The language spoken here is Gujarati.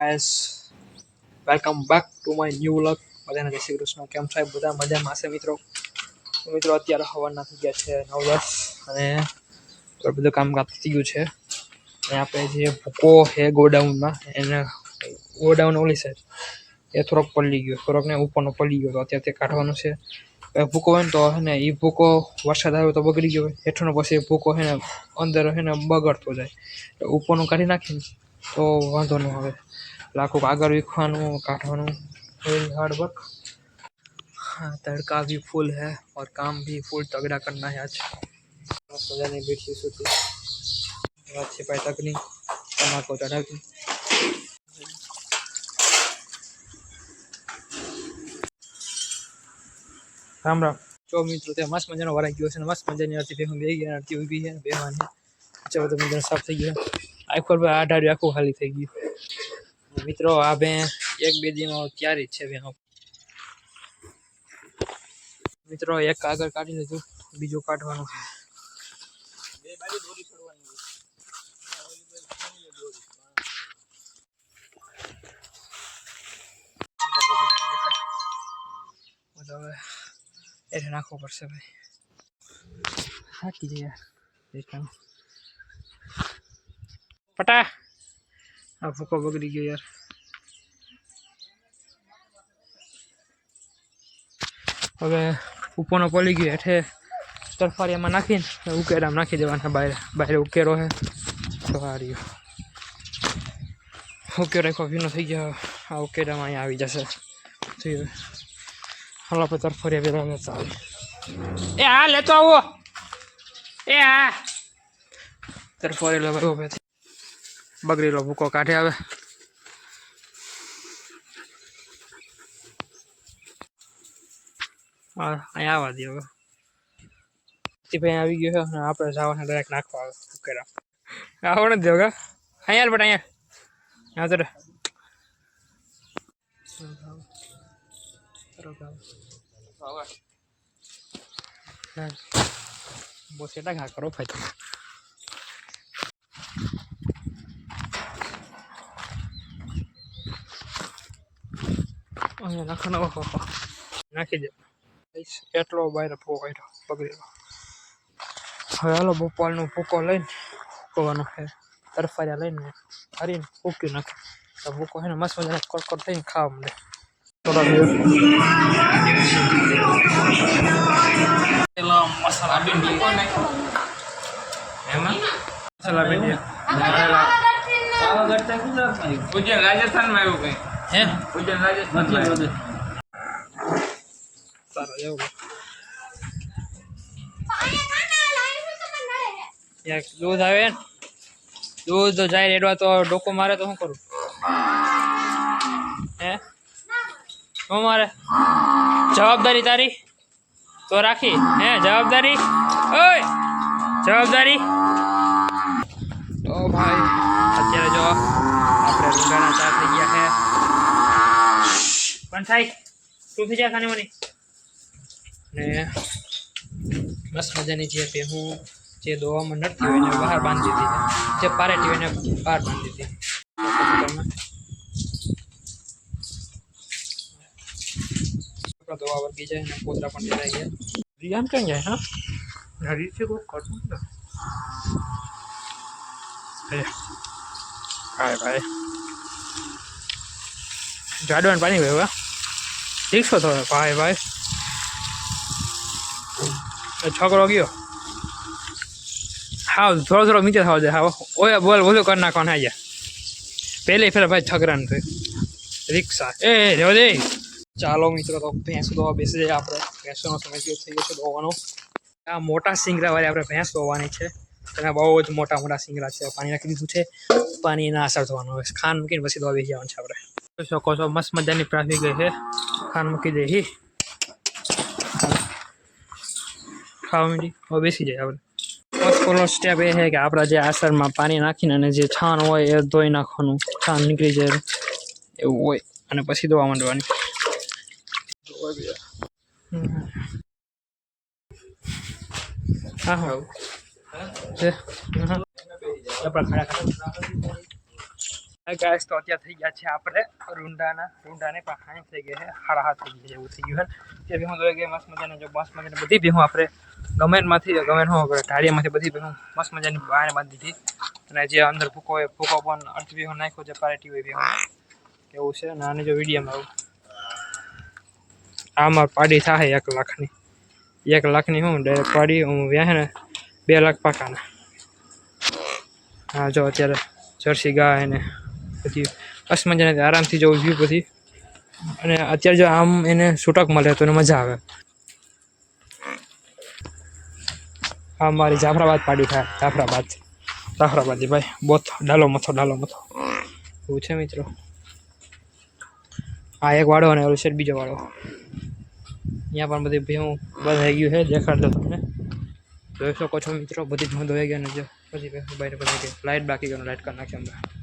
Guys welcome back to my new vlog બધાને જય શ્રી કૃષ્ણ. કેમ છો? બધા મજામાં હશે મિત્રો? મિત્રો, અત્યારે હવાના થઈ ગયા છે નવ દસ અને બધું બધું કામકાજ થઈ ગયું છે. અને આપણે જે ભૂકો છે ગોડાઉનમાં, એને ગોડાઉન ઓલી સાઈડ એ થોડોક પલળી ગયો. થોડોકને ઉપરનો પલળી ગયો તો અત્યારે તે કાઢવાનો છે. ભૂકો હોય ને તો હે ને એ ભૂકો વરસાદ આવ્યો તો બગડી ગયો હેઠળનો પછી ભૂકો હે ને, અંદર હે ને બગડતો જાય. ઉપરનું કાઢી નાખીને, તો વાંધો ન આવે. લાખું કાગળ વીખવાનું કાઢવાનું रियल हार्ड वर्क हाँ तड़का भी फुल है और काम भी फुल तगड़ा करना है आज मज़ा नहीं बैठी सोती अच्छे पैसा नहीं कमा को चढ़ा थी રામ રામ જો મિત્રો તે મસ્ત મજાનો વરાઈ ગયો છે ને મસ્ત મજાની આરતી ભેગું બે ગયા આરતી ઊભી છે બેવાની ચાલો તો મિત્રો સાફ થઈ ગયા આખો પર આ ઢાળ્યું આખું ખાલી થઈ ગયું મિત્રો, આ બે એક બે દીનો તૈયારી જ છે બેનો. મિત્રો, એક કાગળ કાઢી લીધું બીજું કાઢવાનું છે. બધું હવે એટલે નાખવું પડશે ભાઈ. થાકી જાય યાર દેખાનું પટા આ ભૂકો બગડી ગયો યાર. હવે ઉપરનો પડી ગયો હેઠે તરફારીમાં નાખીને ઉકેરામ નાખી દેવાના બહાર બહાર ઉકેરો હે. તો આ રહ્યો ઉકેરો એક ભીનો થઈ ગયો. આ ઉકેરામાં અહીંયા આવી જશે. થઈ ગયું હાલ આપણે તરફારીયા વેરા ચાલે. એ હા લેતો આવો. એ હા તરફારી લેવા. બગડેલો ભૂકો કાઢે આવે અહીંયા આવવા દે હવે. ભાઈ આવી ગયો છે આપણે જવાના ડાયરેક્ટ નાખવા આવે કર્યા આવો નથી કા અહીંયા બટ અહીંયા. હા તો બહુ સેટા ઘા કરો ભાઈ. અહીંયા નાખવાનો નાખી દે. એટલો બહાર ભૂકો કાઢ્યો બગડેલો હવે હાલો બપોરનું ભૂકો લઈને ભૂકવાનો છે. તરફારિયા લઈને હરીને ફૂકી નાખે. તો ભૂકો છે ને મસ્ત મજાનો કડકડ થઈને ખાવા મળે. થોડા મસાલા ભીંડી એમાં મસાલા ભીંડી ઉજ્જૈન રાજસ્થાનમાં આવ્યું કઈ? હે? ઉજ્જૈન રાજસ્થાનમાં સારું એવું યાર દૂધ આવે ને? દૂધ જાય રેડવા તો ડોકો મારે તો શું કરું? હે? શું મારે? જવાબદારી તારી? તો રાખી. હે જવાબદારી? ઓય! જવાબદારી? તો ભાઈ અત્યારે જો આપણે રૂંગાના ચાર થઈ ગયા છે. પણ થાય શું થઈ જાય ખાની મની ને મસ્ત મજાની જે ભેહું જે દોવામાં નડતી હોય એને બહાર બાંધી દીધી. જે પારેટી હોય એને બહાર બાંધી દીધી. તો પછી તમે આપણા દવા વર્ગી જાય અને પોતરા પણ દેરાઈ ગયા. રિયાન ક્યાં જાય હા? નડી છે કોઈ કરતું ને? ભાઈ ભાઈ. જાડવાનું પાણી ભાઈ ઠીક છો તો ભાઈ ભાઈ. એ છોકરો ગયો હા થોડો થોડો નીચે થવા દે હા ઓય બોલ બોલું કરી નાખવાનું હા જા પહેલે ફેર ભાઈ છગરાનું તો રિક્ષા એ રેવા દે ચાલો મિત્રો તો ભેંસ દોવા બેસી જાય આપણે ભેંસોનો સમય ગયો થઈ ગયો છે દોવાનો આ મોટા સિંગરા વાળી આપણે ભેંસ દોવાની છે એના બહુ જ મોટા મોટા સિંગરા છે પાણી નાખી દીધું છે પાણી એના અસર થવાનું હવે ખાંડ મૂકીને પછી દોવા બેસી જવાનું છે આપણે શકો છો મસ્ત મજાની પ્રાફી ગઈ છે ખાંડ મૂકી દે હી ખાવા માંડી? હવે બેસી જાય આપણે. ફર્સ્ટ સ્ટેપ એ છે કે આપણા જે આસરમાં પાણી નાખીને અને જે છાણ હોય એ ધોઈ નાખવાનું. છાણ નીકળી જાય. એવું હોય. અને પછી ધોવા માંડવાની. હા હા. હા. હા. ગાઈસ તો અત્યારે થઈ ગયા છે આપણે રૂંડાના. રૂંડાને પણ ખાઈ થઈ ગયા છે. હાડા હાથ થઈ ગયા એવું થઈ ગયું છે. તે હું દોઈ ગયા, મસ્ત મજાને, જો મસ્ત મજાને બધી ભેહું આપણે ગમેન્ટમાંથી ગમેન હો ઢાળિયામાંથી બધી મસ્ત મજાની બહાર બાંધી દીધી. અને જે અંદર ભૂકો હોય, ભૂકો પણ અર્ધ ભેહું નાખ્યો છે, પાર્ટી હોય ભેહું એવું છે, અને આને જો વિડીયોમાં આવું. આમાં પાડી થાય એક લાખની. એક લાખની હું ડાયરેક્ટ પાડી, હું વ્યાહે ને, બે લાખ પાકાના. હા જો અત્યારે જર્સી ગાય ને, બધી મજાને આરામથી જવું જોઈએ પછી અને અત્યારે જો આમ એને છૂટક મળે તો એને મજા આવે. આ મારી જાફરાબાદ પાડી થાય. જાફરાબાદ. જાફરાબાદી ભાઈ. બોથ. ડાલો મથો ડાલો મથો. એવું છે મિત્રો? આ એક વાળો અને ઓલું છે બીજો વાળો અહીંયા પણ બધી ભેવું બંધ થઈ ગયું છે. દેખાડતો તમને. જોઈ શકો છો મિત્રો, બધી જ બંધ થઈ ગયા ને જો બધી ગઈ. લાઇટ બાકી ગયો લાઇટ કરી નાખી અમે